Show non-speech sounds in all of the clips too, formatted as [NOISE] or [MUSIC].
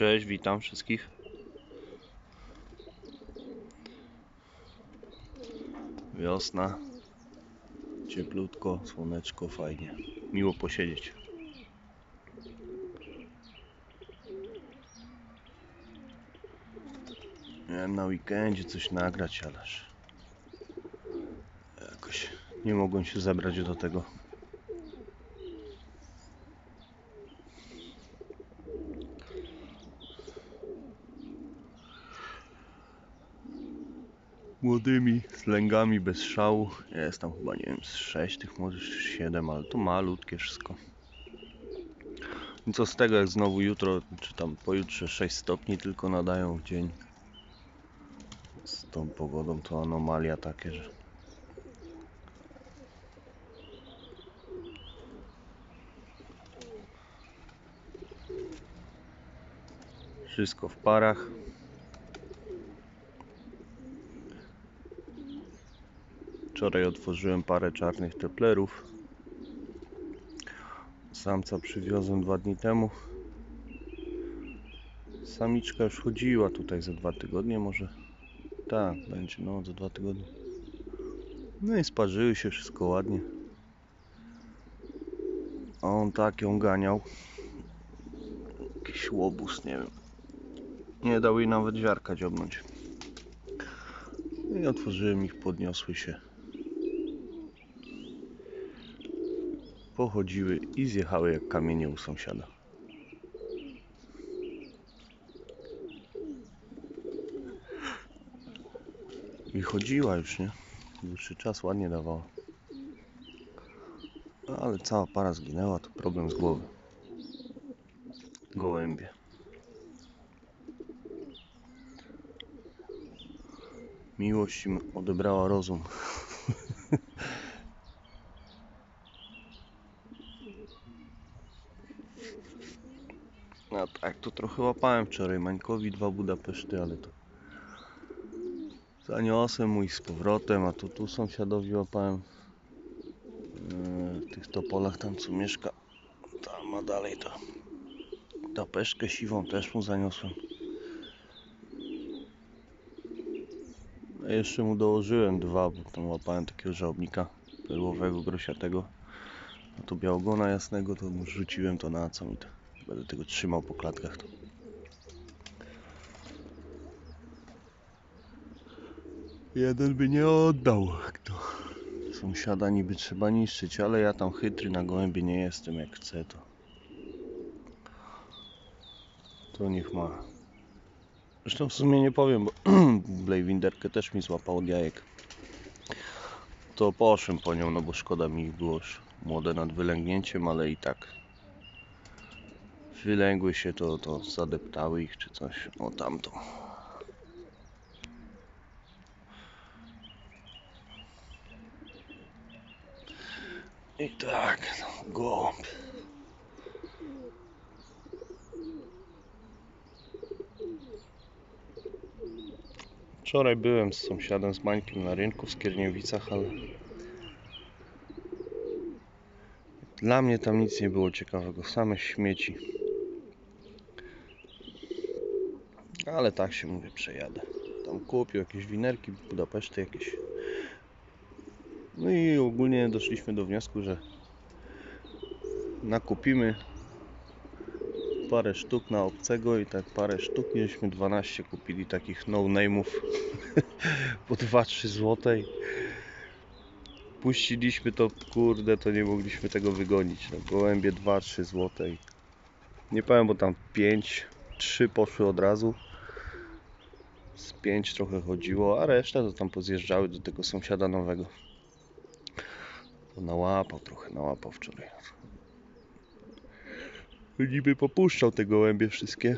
Cześć, witam wszystkich. Wiosna. Cieplutko, słoneczko, fajnie. Miło posiedzieć. Miałem na weekendzie coś nagrać, ależ jakoś nie mogłem się zebrać do tego. Młodymi slęgami bez szału. Jest tam chyba, nie wiem, z 6 tych może 7, ale to malutkie wszystko. I co z tego, jak znowu jutro, czy tam pojutrze 6 stopni tylko nadają w dzień. Z tą pogodą to anomalia takie, że... Wszystko w parach. Wczoraj otworzyłem parę czarnych teplerów. Samca przywiozłem dwa dni temu. Samiczka już chodziła tutaj za dwa tygodnie może. Tak, będzie, no za dwa tygodnie. No i sparzyły się wszystko ładnie. A on tak ją ganiał. Jakiś łobuz, nie wiem. Nie dał jej nawet ziarka dziobnąć. No I otworzyłem ich, podniosły się. Pochodziły i zjechały jak kamienie u sąsiada. I chodziła już, nie? Dłuższy czas ładnie dawała. Ale cała para zginęła, to problem z głowy. Gołębie. Miłość im odebrała rozum. [LAUGHS] No tak, to trochę łapałem wczoraj. Mańkowi dwa Budapeszty, ale to zaniosłem mój z powrotem, a tu tu sąsiadowi łapałem yy, w tych topolach tam co mieszka. Tam ma dalej to. Tapeszkę siwą też mu zaniosłem. A jeszcze mu dołożyłem dwa, bo tam łapałem takiego żałobnika perłowego, grosiatego. A tu białogona jasnego to mu rzuciłem to na co mi to. Będę tego trzymał po klatkach. To. Jeden by nie oddał. Kto? Sąsiada niby trzeba niszczyć, ale ja tam chytry na gołębie nie jestem. Jak chcę to. To niech ma. Zresztą w sumie nie powiem, bo [CLEARS THROAT] Blaywinderkę też mi złapał od jajek. To poszłem po nią, no bo szkoda mi ich było już młode nad wylęgnięciem, ale i tak wylęgły się, to, to zadeptały ich czy coś. O tamto. I tak, no. Wczoraj byłem z sąsiadem, z Mańkiem na rynku w Skierniewicach, ale dla mnie tam nic nie było ciekawego, same śmieci. Ale tak się mówię, przejadę. Tam kupił jakieś winerki, Budapeszty jakieś. No i ogólnie doszliśmy do wniosku, że nakupimy parę sztuk na obcego i tak parę sztuk, mieliśmy 12 kupili takich no-name'ów [LAUGHS] po 2-3 złotej. Puściliśmy to, kurde, to nie mogliśmy tego wygonić. No, gołębie 2-3 złotej. Nie powiem, bo tam 5, 3 poszły od razu. Z 5 trochę chodziło, a reszta to tam pozjeżdżały do tego sąsiada nowego. To nałapał trochę, nałapał wczoraj. Niby popuszczał te gołębie wszystkie.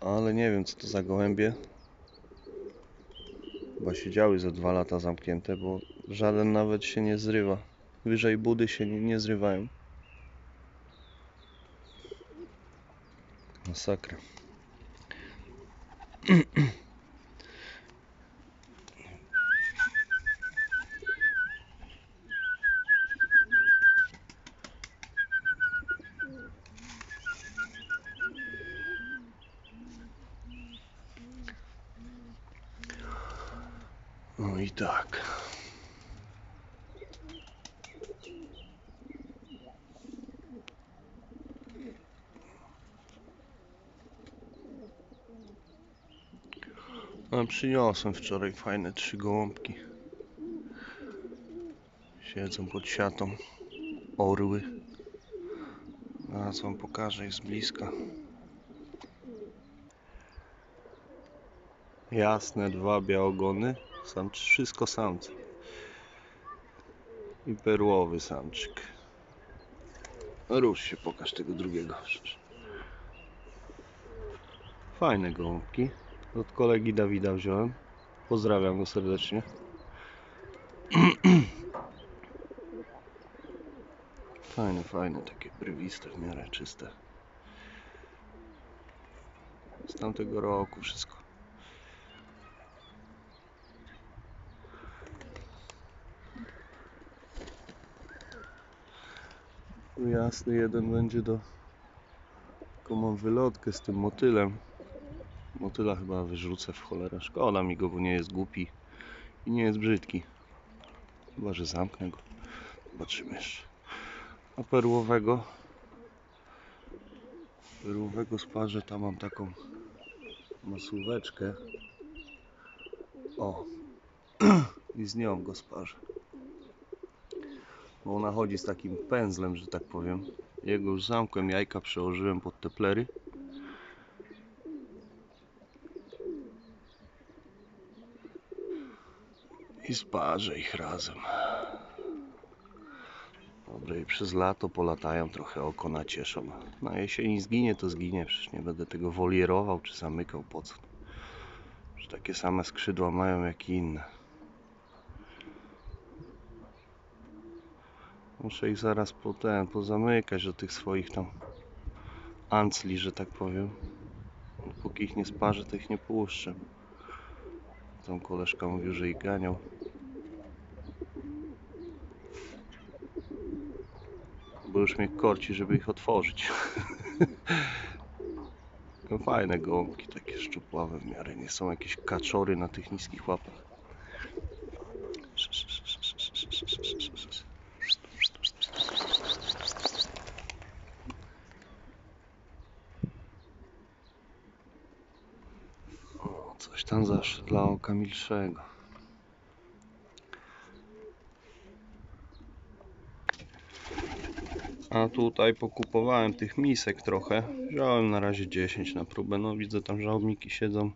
Ale nie wiem co to za gołębie. Chyba siedziały za dwa lata zamknięte, bo żaden nawet się nie zrywa. Wyżej budy się nie, nie zrywają. Masakra. Итак. I tak. A przyniosłem wczoraj fajne trzy gołąbki. Siedzą pod siatą. Orły. Zaraz wam pokażę ich z bliska. Jasne dwa białogony. Sam, wszystko samce. I perłowy samczyk. Rusz się, pokaż tego drugiego. Fajne gołąbki. Od kolegi Dawida wziąłem. Pozdrawiam go serdecznie. [CLEARS THROAT] Fajne, fajne, takie brwiste, w miarę czyste. Z tamtego roku wszystko. Tu jasny jeden będzie do... Tylko mam wylotkę z tym motylem. Motyla chyba wyrzucę w cholerę. Szkoda mi go, bo nie jest głupi i nie jest brzydki. Chyba, że zamknę go. Zobaczymy jeszcze. A perłowego perłowego sparzę, tam mam taką masóweczkę. O! [CLEARS THROAT] I z nią go sparzę. Bo ona chodzi z takim pędzlem, że tak powiem. Jego już zamkłem, jajka przełożyłem pod te plery. I sparzę ich razem. Dobre i przez lato polatają, trochę oko nacieszą. Na jesieni zginie, to zginie. Przecież nie będę tego wolierował czy zamykał. Po co? Że takie same skrzydła mają jak i inne. Muszę ich zaraz po pozamykać do tych swoich tam ancli, że tak powiem. Póki ich nie sparzę, to ich nie puszczę. Tam koleżka mówił, że ich ganiał. Bo już mnie korci, żeby ich otworzyć. [LAUGHS] No Fajne gołąbki, takie szczupławe w miarę. Nie są jakieś kaczory na tych niskich łapach. O, coś tam zawsze dla A tutaj pokupowałem tych misek trochę. Wziąłem na razie 10 na próbę. No widzę tam żałobniki siedzą.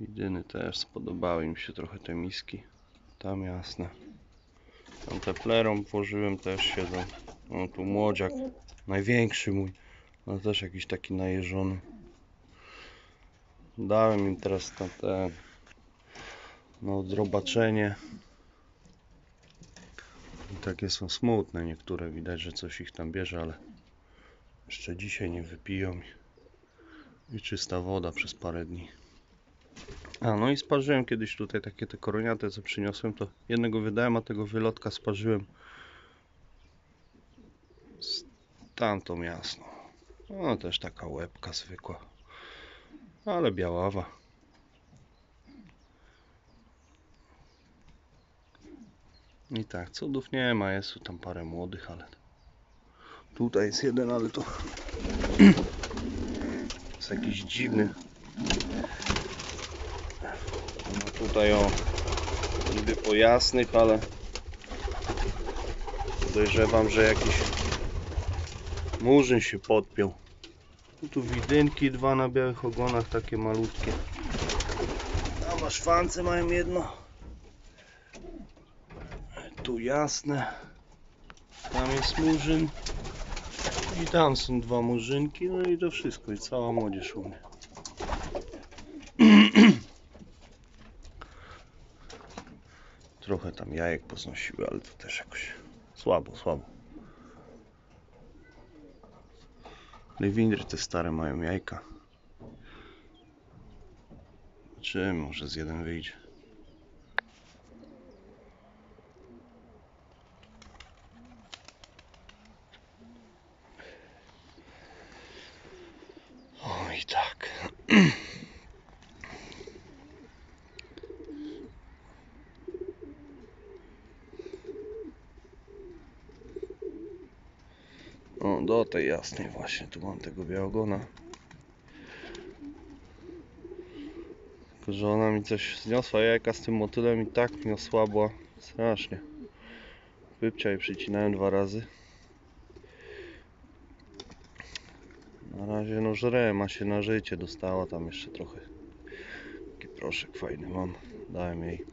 Jedyny też spodobały mi się trochę te miski. Tam jasne. Tam te plerą włożyłem też siedzą. O tu młodziak. Największy mój. Ale też jakiś taki najeżony. Dałem im teraz na te na odrobaczenie. I takie są smutne niektóre. Widać, że coś ich tam bierze, ale jeszcze dzisiaj nie wypiją. I, czysta woda przez parę dni. A no i sparzyłem kiedyś tutaj takie te koroniate, co przyniosłem. To jednego wydałem, a tego wylotka sparzyłem z tamtą jasną. No też taka łebka zwykła. Ale biaława. I tak, cudów nie ma, jest tu tam parę młodych, ale tutaj jest jeden, ale to jest jakiś dziwny. No tutaj o niby po jasnych, ale podejrzewam, że jakiś murzyn się podpiął. No tu widynki dwa na białych ogonach, takie malutkie. Tam masz szwance mają jedno. Tu jasne. Tam jest murzyn. I tam są dwa murzynki. No i to wszystko. I cała młodzież u mnie. [CLEARS THROAT] Trochę tam jajek poznosiły, ale to też jakoś słabo, słabo. Lewindry te stare mają jajka. Czy może z jeden wyjdzie? tak. [CLEARS THROAT] O, do tej jasnej właśnie, tu mam tego białogona. Tylko, że ona mi coś zniosła jajka z tym motylem i tak mi osłabła strasznie. Wypcia i przycinałem dwa razy. Na razie no żre, ma się na życie, dostała tam jeszcze trochę. Taki proszek fajny mam, dałem jej.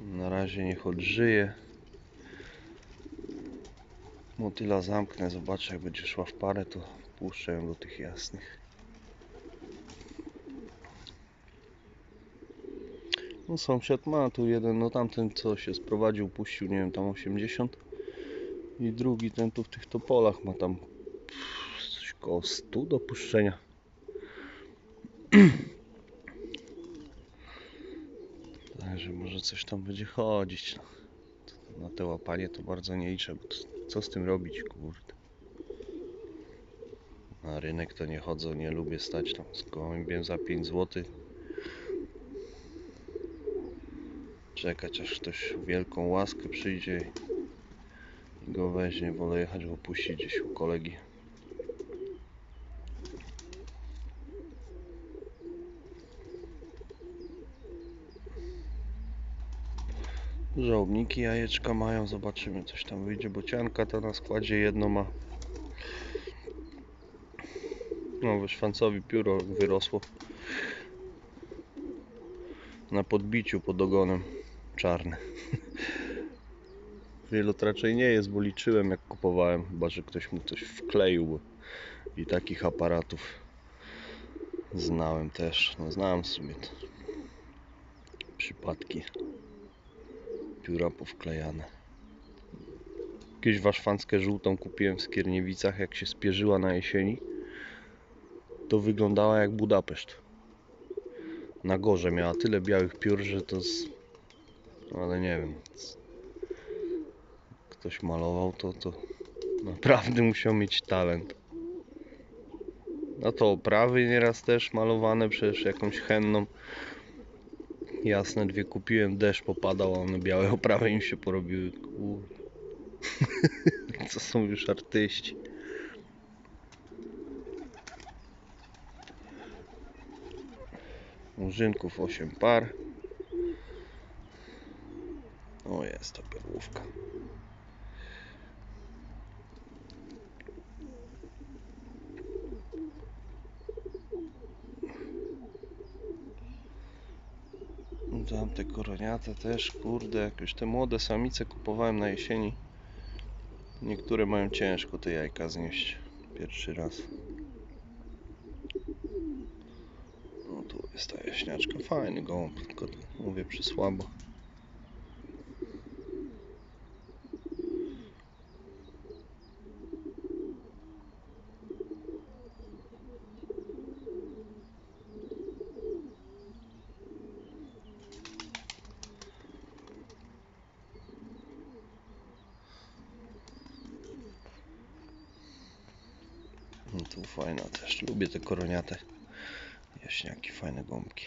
Na razie niech odżyje. Motyla zamknę, zobaczę jak będzie szła w parę, to puszczę ją do tych jasnych. No sąsiad ma tu jeden, no tamten co się sprowadził, puścił, nie wiem, tam 80 i drugi ten tu w tych topolach ma tam coś koło 100 do puszczenia. [CLEARS THROAT] Także może coś tam będzie chodzić. No. Na te łapanie to bardzo nie liczę, bo to, co z tym robić, kurde. Na rynek to nie chodzę, nie lubię stać tam z gołębiem za 5 zł. Czekać aż ktoś wielką łaskę przyjdzie go weźmie. Wolę jechać go puścić gdzieś u kolegi. Żołniki jajeczka mają, zobaczymy coś tam wyjdzie. Bocianka to na składzie jedno ma. No, wyszwancowi pióro wyrosło. Na podbiciu pod ogonem. Czarne. [LAUGHS] Wielot raczej nie jest, bo liczyłem jak kupowałem. Chyba, że ktoś mu coś wkleił. I takich aparatów znałem też. No, znałem w sumie przypadki pióra powklejane. Kiedyś waszfanskę żółtą kupiłem w Skierniewicach, jak się spierzyła na jesieni. To wyglądała jak Budapeszt. Na gorze miała tyle białych piór, że to z... Ale nie wiem. Ktoś malował to, to naprawdę [LAUGHS] musiał mieć talent. No to oprawy nieraz też malowane przez jakąś henną. Jasne, dwie kupiłem, deszcz popadał, a one białe [LAUGHS] oprawy im się porobiły. [LAUGHS] Co są już artyści. Murzynków 8 par. O, jest to perłówka. Tam te koroniate też, kurde, jak już te młode samice kupowałem na jesieni. Niektóre mają ciężko te jajka znieść. Pierwszy raz. No tu jest ta jaśniaczka, fajny gołąb, tylko mówię przysłabo. No tu fajna też, lubię te koroniate jaśniaki, fajne gąbki.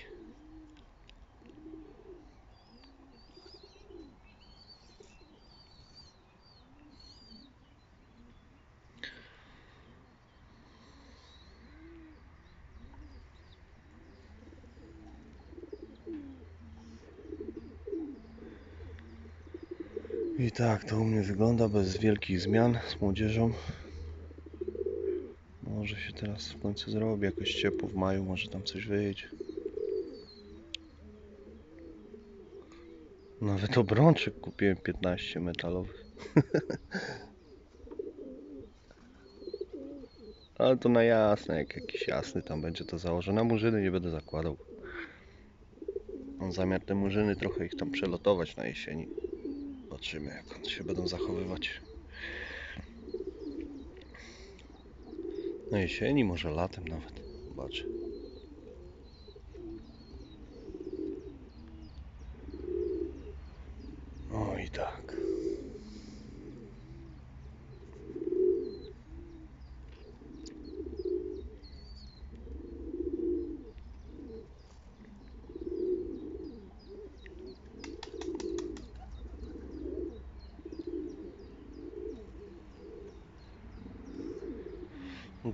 I tak to u mnie wygląda bez wielkich zmian z młodzieżą. Teraz w końcu zrobi jakoś ciepło w maju, może tam coś wyjdzie. Nawet obrączek kupiłem 15 metalowych. [LAUGHS] Ale to na jasne, jak jakiś jasny tam będzie to założę. Na murzyny nie będę zakładał. Mam zamiar te murzyny trochę ich tam przelotować na jesieni. Zobaczymy jak one się będą zachowywać. Na jesieni, może latem nawet. Zobaczę. Oj tak.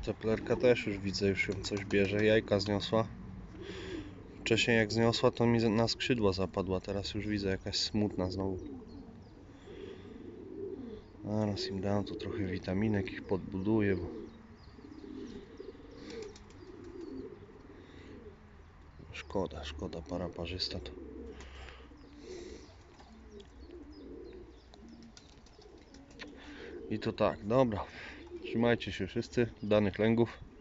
No ta plerka też już widzę, już ją coś bierze. Jajka zniosła. Wcześniej jak zniosła, to mi na skrzydła zapadła. Teraz już widzę jakaś smutna znowu. Zaraz im dam tu trochę witaminek, ich podbuduję. Bo... Szkoda, szkoda, para parzysta to. I to tak, dobra. Trzymajcie się wszyscy, danych lęgów.